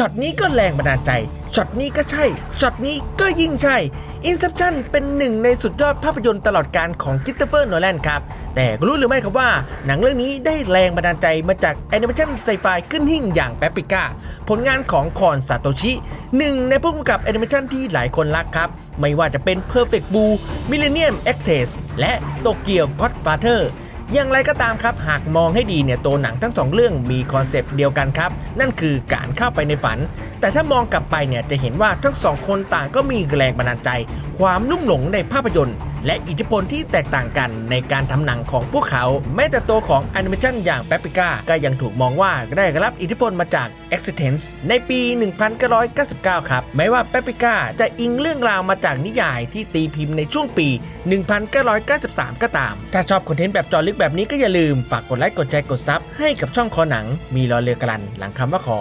ช็อตนี้ก็แรงบันดาลใจ ช็อตนี้ก็ใช่ ช็อตนี้ก็ยิ่งใช่ Inception เป็นหนึ่งในสุดยอดภาพยนตร์ตลอดการของค h ิ s เฟอร์โนแลนครับ แต่รู้หรือไม่ครับว่า หนังเรื่องนี้ได้แรงบันดาลใจมาจากแอนิเมชันไซไฟขึ้นหิ่งอย่างแปปิก้า ผลงานของคอนซาโตชิ หนึ่งในผู้กำกับแอนิเมชันที่หลายคนรักครับ ไม่ว่าจะเป็น Perfect Blue Millennium Actress และโตเกียว Godfather อย่างไรก็ตามครับ หากมองให้ดีเนี่ยตัวหนังทั้งสองเรื่องมีคอนเซปต์เดียวกันครับ นั่นคือการเข้าไปในฝัน แต่ถ้ามองกลับไปเนี่ยจะเห็นว่าทั้งสองคนต่างก็มีแรงบันดาลใจ ความนุ่มหลงในภาพยนตร์ และอิทธิพลที่แตกต่างกันในการทำหนังของพวกเขา แม้แต่ตัวของแอนิเมชันอย่างแปปิก้าก็ยังถูกมองว่าได้รับอิทธิพลมาจาก Existence ในปี 1999 ครับ แม้ว่าแปปิก้าจะอิงเรื่องราวมาจากนิยายที่ตีพิมพ์ในช่วงปี 1993 ก็ตาม ถ้าชอบคอนเทนต์แบบจอลึกแบบนี้ก็อย่าลืม ฝากกดไลค์กดแชร์กดซับให้กับช่องคอหนังมีรอเรือกรันหลังคำว่าคอ